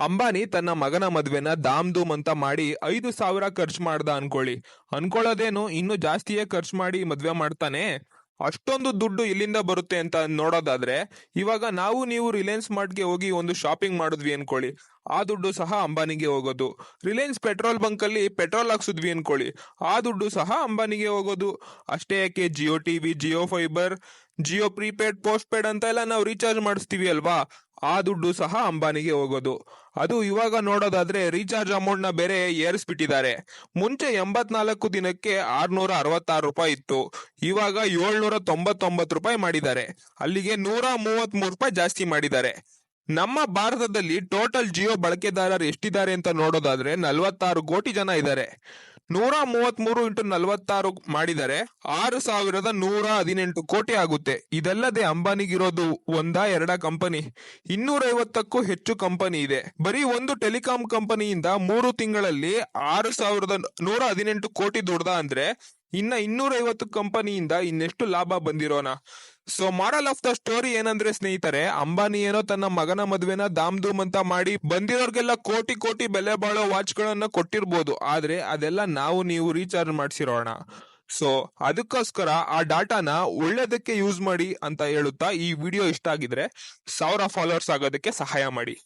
ಅಂಬಾನಿ ತನ್ನ ಮಗನ ಮದ್ವೆನ ದಾಮ್ ಧೂಮ್ ಅಂತ ಮಾಡಿ ಐದು ಸಾವಿರ ಖರ್ಚು ಮಾಡ್ದ ಅನ್ಕೊಳ್ಳಿ. ಅನ್ಕೊಳ್ಳೋದೇನು ಇನ್ನು ಜಾಸ್ತಿಯೇ ಖರ್ಚು ಮಾಡಿ ಮದ್ವೆ ಮಾಡ್ತಾನೆ? ಅಷ್ಟೊಂದು ದುಡ್ಡು ಇಲ್ಲಿಂದ ಬರುತ್ತೆ ಅಂತ ನೋಡೋದಾದ್ರೆ, ಇವಾಗ ನಾವು ನೀವು ರಿಲಯನ್ಸ್ ಮಾರ್ಟ್ಗೆ ಹೋಗಿ ಒಂದು ಶಾಪಿಂಗ್ ಮಾಡಿದ್ವಿ ಅನ್ಕೊಳ್ಳಿ. ಆ ದುಡ್ಡು ಸಹ ಅಂಬಾನಿಗೆ ಹೋಗೋದು. ರಿಲಯನ್ಸ್ ಪೆಟ್ರೋಲ್ ಬಂಕ್ ಅಲ್ಲಿ ಪೆಟ್ರೋಲ್ ಹಾಕ್ಸಿದ್ವಿ ಅನ್ಕೊಳ್ಳಿ. ಆ ದುಡ್ಡು ಸಹ ಅಂಬಾನಿಗೆ ಹೋಗೋದು. ಅಷ್ಟೇ ಯಾಕೆ? Jio TV, Jio fibre Jio prepaid postpaid ಅಂತ ಎಲ್ಲ ನಾವು ರೀಚಾರ್ಜ್ ಮಾಡಿಸ್ತೀವಿ ಅಲ್ವಾ? ಆ ದುಡ್ಡು ಸಹ ಅಂಬಾನಿಗೆ ಹೋಗೋದು. ಅದು ಇವಾಗ ನೋಡೋದಾದ್ರೆ ರೀಚಾರ್ಜ್ ಅಮೌಂಟ್ನ ಬೇರೆ ಏರಿಸ್ಬಿಟ್ಟಿದ್ದಾರೆ. ಮುಂಚೆ ಎಂಬತ್ನಾಲ್ಕು ದಿನಕ್ಕೆ ಆರ್ನೂರ ಅರವತ್ತಾರು ರೂಪಾಯಿ ಇತ್ತು. ಇವಾಗ ಏಳ್ನೂರ ತೊಂಬತ್ತೊಂಬತ್ತು ರೂಪಾಯಿ ಮಾಡಿದ್ದಾರೆ. ಅಲ್ಲಿಗೆ ನೂರ ಮೂವತ್ತ್ ಮೂರು ರೂಪಾಯಿ ಜಾಸ್ತಿ ಮಾಡಿದ್ದಾರೆ. ನಮ್ಮ ಭಾರತದಲ್ಲಿ ಟೋಟಲ್ ಜಿಯೋ ಬಳಕೆದಾರರು ಎಷ್ಟಿದ್ದಾರೆ ಅಂತ ನೋಡೋದಾದ್ರೆ ನಲವತ್ತಾರು ಕೋಟಿ ಜನ ಇದ್ದಾರೆ. ನೂರ ಮೂವತ್ತ್ ಮೂರು ಇಂಟು ನಲವತ್ತಾರು ಮಾಡಿದರೆ ಆರು ಸಾವಿರದ ನೂರ ಹದಿನೆಂಟು ಕೋಟಿ ಆಗುತ್ತೆ. ಇದಲ್ಲದೆ ಅಂಬಾನಿಗಿರೋದು ಒಂದಾ ಎರಡ ಕಂಪನಿ. ಇನ್ನೂರೈವತ್ತಕ್ಕೂ ಹೆಚ್ಚು ಕಂಪನಿ ಇದೆ. ಬರೀ ಒಂದು ಟೆಲಿಕಾಂ ಕಂಪನಿಯಿಂದ ಮೂರು ತಿಂಗಳಲ್ಲಿ ಆರು ಸಾವಿರದ ನೂರ ಹದಿನೆಂಟು ಕೋಟಿ ದುಡ್ದ ಅಂದ್ರೆ ಇನ್ನ ಇನ್ನೂರೈವತ್ತು ಕಂಪನಿಯಿಂದ ಇನ್ನೆಷ್ಟು ಲಾಭ ಬಂದಿರೋಣ so moral of the story ಏನಂದ್ರೆ ಸ್ನೇಹಿತರೆ, ಅಂಬಾನಿ ಏನೋ ತನ್ನ ಮಗನ ಮದ್ವೆನ ದಾಮ್ ಧೂಮ್ ಅಂತ ಮಾಡಿ ಬಂದಿರೋರ್ಗೆಲ್ಲ ಕೋಟಿ ಕೋಟಿ ಬೆಲೆ ಬಾಳೋ ವಾಚ್ ಗಳನ್ನ ಕೊಟ್ಟಿರ್ಬೋದು. ಆದ್ರೆ ಅದೆಲ್ಲ ನಾವು ನೀವು ರೀಚಾರ್ಜ್ ಮಾಡಿಸಿರೋಣ. ಸೊ ಅದಕ್ಕೋಸ್ಕರ ಆ ಡಾಟಾನ ಒಳ್ಳೇದಕ್ಕೆ ಯೂಸ್ ಮಾಡಿ ಅಂತ ಹೇಳುತ್ತಾ ಈ ವಿಡಿಯೋ ಇಷ್ಟ ಆಗಿದ್ರೆ ಸಾವಿರ ಫಾಲೋವರ್ಸ್ ಆಗೋದಕ್ಕೆ ಸಹಾಯ ಮಾಡಿ.